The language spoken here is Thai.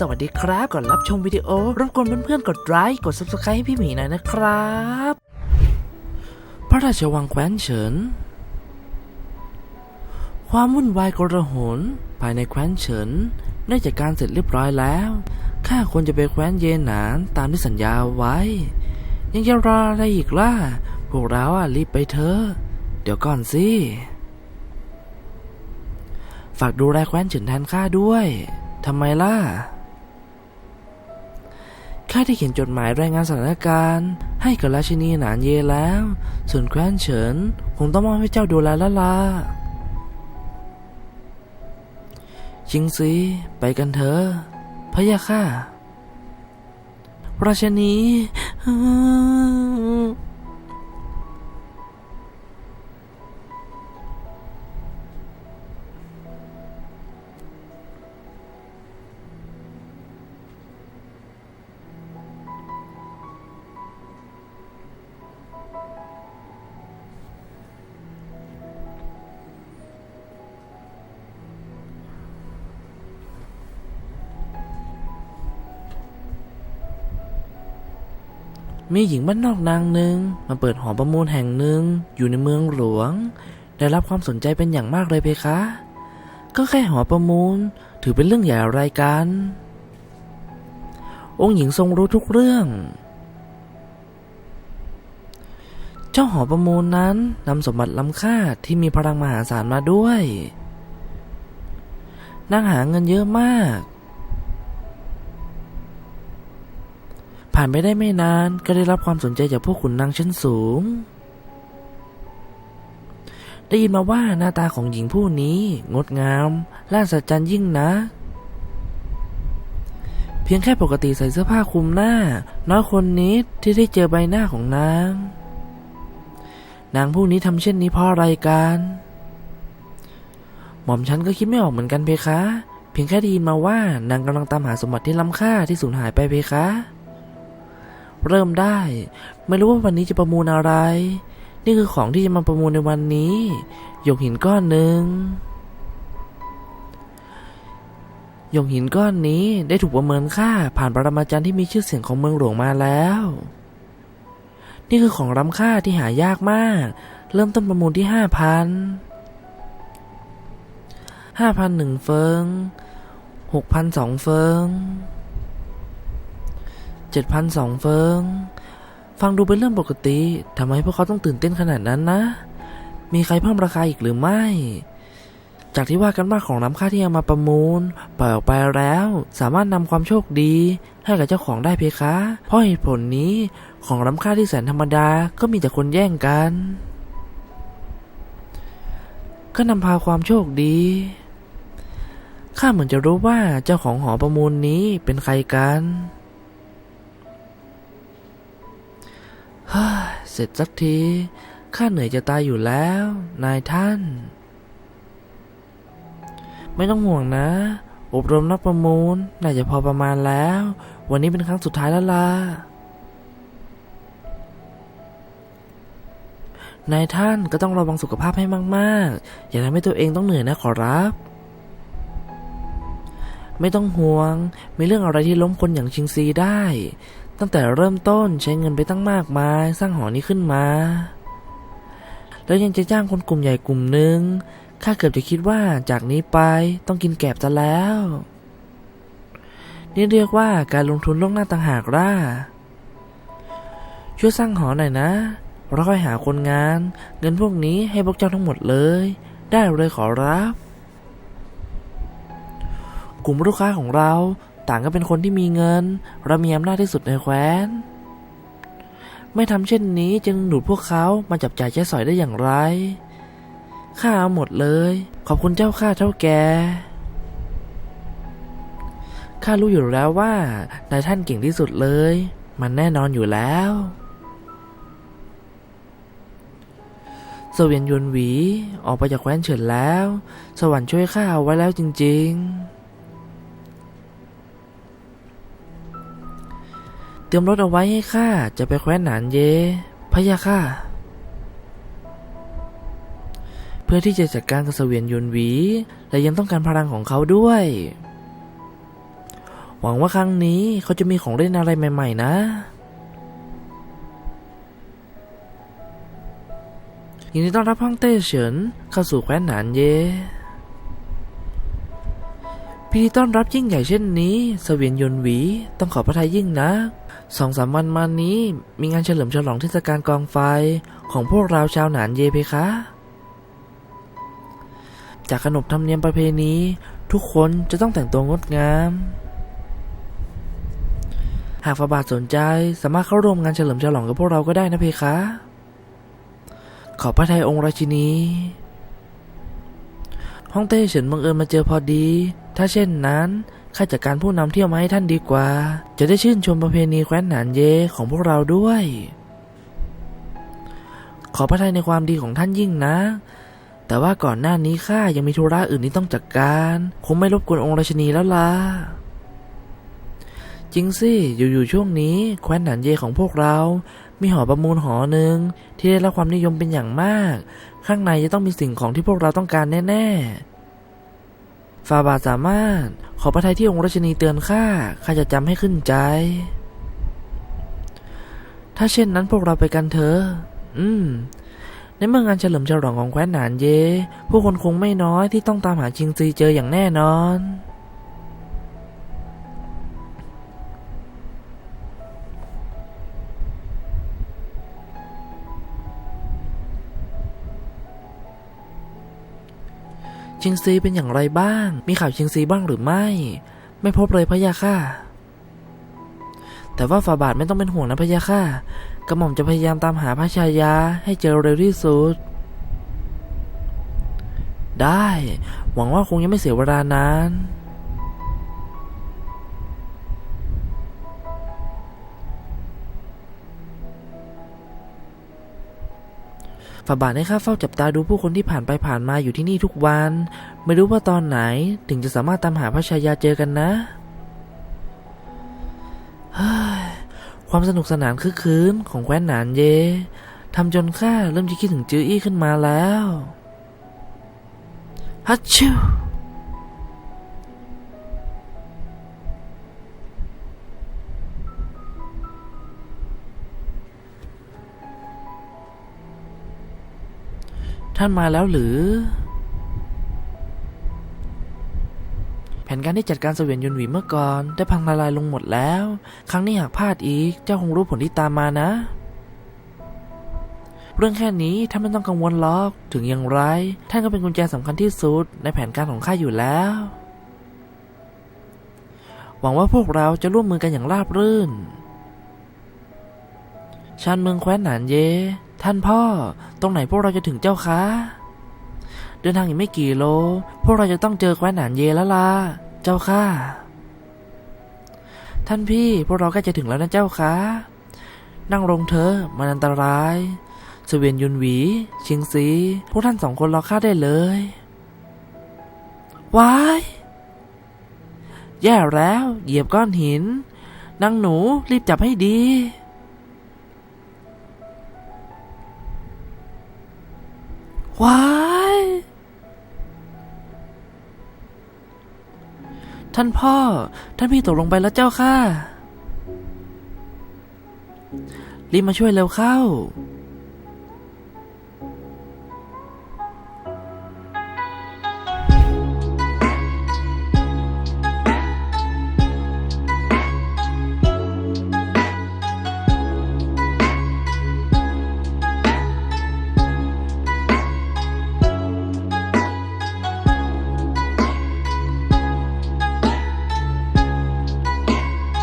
สวัสดีครับก่อนรับชมวิดีโอรบกวนเพื่อนๆกดไลค์กด subscribe ให้พี่หมีหน่อยนะครับ พระราชวังแคว้นเฉิน ความวุ่นวายกระหนภายในแคว้นเฉินได้จัดการเสร็จเรียบร้อยแล้วข้าควรจะไปแคว้นเยหนานตามที่สัญญาไว้ ยังจะรออะไรอีกล่ะพวกเราอะรีบไปเถอะเดี๋ยวก่อนสิฝากดูแลแคว้นเฉินแทนข้าด้วยทำไมล่ะ ข้าได้เขียนจดหมายรายงานสถานการณ์ ให้กับราชินีหนานเยแล้ว ส่วนแคว้นเฉินคงต้องมอบให้เจ้าดูแลละละจริงซีไปกันเถอะพะยะค่ะราชนี มีหญิงบ้านนอกนางหนึ่งมาเปิดหอประมูลแห่งหนึ่งอยู่ในเมืองหลวง ได้รับความสนใจเป็นอย่างมากเลยเพคะ ก็แค่หอประมูลถือเป็นเรื่องใหญ่อะไรกัน องค์หญิงทรงรู้ทุกเรื่อง เจ้าหอประมูลนั้นนำสมบัติล้ำค่าที่มีพลังมหาศาลมาด้วยนางหาเงินเยอะมากานไปได้ไม่นานก็ได้รับความสนใจจากพวกขุนนางชั้นสูง ได้ยินมาว่าหน้าตาของหญิงผู้นี้ งดงามล่าสัจจันยิ่งนะ เพียงแค่ปกติใส่เสื้อผ้าคลุมหน้า น้อยคนนิดที่ได้เจอใบหน้าของนาง นางผู้นี้ทำเช่นนี้เพราะอะไรกันหม่อมฉันก็คิดไม่ออกเหมือนกันเพคะ เพียงแค่ได้ยินมาว่านางกำลังตามหาสมบัติที่ล้ำค่าที่สูญหายไปเพคะ เริ่มได้ ไม่รู้ว่าวันนี้จะประมูลอะไร นี่คือของที่จะมาประมูลในวันนี้หยกหินก้อนหนึ่งหยกหินก้อนนี้ได้ถูกประเมินค่าผ่านปรมาจารย์ที่มีชื่อเสียงของเมืองหลวงมาแล้ว นี่คือของล้ำค่าที่หายากมาก เริ่มต้นประมูลที่ห้าพันห้าพันหนึ่งเฟิงหกพันสองเฟิง เจ็ดพันสองเฟิง ฟังดูเป็นเรื่องปกติทำไมพวกเขาต้องตื่นเต้นขนาดนั้นนะ มีใครเพิ่มราคาอีกหรือไม่ จากที่ว่ากันว่าของล้ำค่าที่เอามาประมูล ปล่อยออกไปแล้ว สามารถนำความโชคดี ให้กับเจ้าของได้เพคะ เพราะเหตุผลนี้ของล้ำค่าที่แสนธรรมดาก็มีแต่คนแย่งกัน ก็นำพาความโชคดีข้าเหมือนจะรู้ว่าเจ้าของหอประมูลนี้เป็นใครกัน เสร็จสักที ข้าเหนื่อยจะตายอยู่แล้ว นายท่าน ไม่ต้องห่วงนะ อบรมนักประมูล น่าจะพอประมาณแล้ว วันนี้เป็นครั้งสุดท้ายแล้วล่ะ นายท่านก็ต้องระวังสุขภาพให้มากๆ อย่าทำให้ตัวเองต้องเหนื่อยนะขอรับ ไม่ต้องห่วง มีเรื่องอะไรที่ล้มคนอย่างชิงซีได้ ตั้งแต่เริ่มต้นใช้เงินไปตั้งมากมายสร้างหอนี้ขึ้นมา แล้วยังจะจ้างคนกลุ่มใหญ่กลุ่มหนึ่งข้าเกือบจะคิดว่าจากนี้ไปต้องกินแกบซะแล้ว นี่เรียกว่าการลงทุนล่วงหน้าต่างหากล่ะช่วยสร้างหอหน่อยนะเราค่อยหาคนงาน เงินพวกนี้ให้พวกเจ้าทั้งหมดเลย ได้เลยขอรับ กลุ่มลูกค้าของเรา ต่างก็เป็นคนที่มีเงินเรามีอำนาจที่สุดในแคว้น ไม่ทำเช่นนี้จึงดูดพวกเขามาจับจ่ายใช้สอยได้อย่างไร ข้าเอาหมดเลย ขอบคุณเจ้าข้าเท่าแกข้ารู้อยู่แล้วว่านายท่านเก่งที่สุดเลย มันแน่นอนอยู่แล้วเสวียนยวนหวี ออกไปจากแคว้นเฉินแล้ว สวรรค์ช่วยข้าเอาไว้แล้วจริง ๆ รียมรถเอาไว้ให้ข้าจะไปแคว้นหนานเยพะยะค่ะ เพื่อที่จะจัดการกับเสวียนยวนหวีและยังต้องการพลังของเขาด้วย หวังว่าครั้งนี้เขาจะมีของเล่นอะไรใหม่ ๆ นะยินดีต้อนรับฮ่องเต้เฉินเข้าสู่แคว้นหนานเย พิธีต้อนรับยิ่งใหญ่เช่นนี้ เสวียนยนหวี ต้องขอพระทัยยิ่งนะสองสามวันมานี้ มีงานเฉลิมฉลองเทศกาลกองไฟของพวกเราชาวหนานเยเพคะ จากขนบธรรมเนียมประเพณี ทุกคนจะต้องแต่งตัวงดงาม หากฝาบาทสนใจสามารถเข้าร่วมงานเฉลิมฉลองกับพวกเราก็ได้นะเพคะ ขอพระทัยองค์ราชินีฮ่องเต้เฉินบังเอิญมาเจอพอดี ถ้าเช่นนั้นข้าจัดการผู้นำเที่ยวมาให้ท่านดีกว่า จะได้ชื่นชมประเพณีแคว้นหนานเยของพวกเราด้วย ขอพระทัยในความดีของท่านยิ่งนะ แต่ว่าก่อนหน้านี้ข้ายังมีธุระอื่นที่ต้องจัดการ คงไม่รบกวนองค์ราชินีแล้วล่ะ จริงสิ อยู่ๆช่วงนี้แคว้นหนานเยของพวกเรา มีหอประมูลหอหนึ่งที่ได้รับความนิยมเป็นอย่างมาก ข้างในจะต้องมีสิ่งของที่พวกเราต้องการแน่ ๆ ฟาบาสามารถ ขอพระทัยที่องค์ราชนีเตือนข้าข้าจะจำให้ขึ้นใจ ถ้าเช่นนั้นพวกเราไปกันเถอะ อืม ในเมื่องานเฉลิมฉลองของแคว้นหนานเย ผู้คนคงไม่น้อยที่ต้องตามหาจิงซีเจออย่างแน่นอน ชิงซีเป็นอย่างไรบ้าง มีข่าวชิงซีบ้างหรือไม่ ไม่พบเลยพะยะค่ะ แต่ว่าฝาบาทไม่ต้องเป็นห่วงนะพะยะค่ะ กระหม่อมจะพยายามตามหาพระชายาให้เจอเร็วที่สุด ได้ หวังว่าคงยังไม่เสียเวลานาน ฝาบาทได้ข้าเฝ้าจับตาดูผู้คนที่ผ่านไปผ่านมาอยู่ที่นี่ทุกวัน ไม่รู้ว่าตอนไหนถึงจะสามารถตามหาพระชายาเจอกันนะความสนุกสนานคึกคืนของแคว้นหนานเยทำจนข้าเริ่มจะคิดถึงจื้ออี้ขึ้นมาแล้วฮัชชิว ท่านมาแล้วหรือ แผนการที่จัดการเสวียนยนต์หวีเมื่อก่อนได้พังละลายลงหมดแล้ว ครั้งนี้หากพลาดอีก เจ้าคงรู้ผลที่ตามมานะ เรื่องแค่นี้ท่านไม่ต้องกังวลหรอกถึงอย่างไร ท่านก็เป็นกุญแจสำคัญที่สุดในแผนการของข้าอยู่แล้ว หวังว่าพวกเราจะร่วมมือกันอย่างราบรื่นชานเมืองแคว้นหนานเย ท่านพ่อ ตรงไหนพวกเราจะถึงเจ้าคะ เดินทางอีกไม่กี่โล พวกเราจะต้องเจอแคว้นหนานเยแล้วล่ะ เจ้าค่ะ ท่านพี่ พวกเราใกล้จะถึงแล้วนะเจ้าคะ นั่งลงเถอะ มันอันตรายเสเวียนยุนหวี ชิงซี พวกท่านสองคนรอข้าได้เลย ว้าย แย่แล้ว เหยียบก้อนหิน นางหนูรีบจับให้ดี ว้ายท่านพ่อ ท่านพี่ตกลงไปแล้วเจ้าค่ะ รีบมาช่วยเร็วเข้า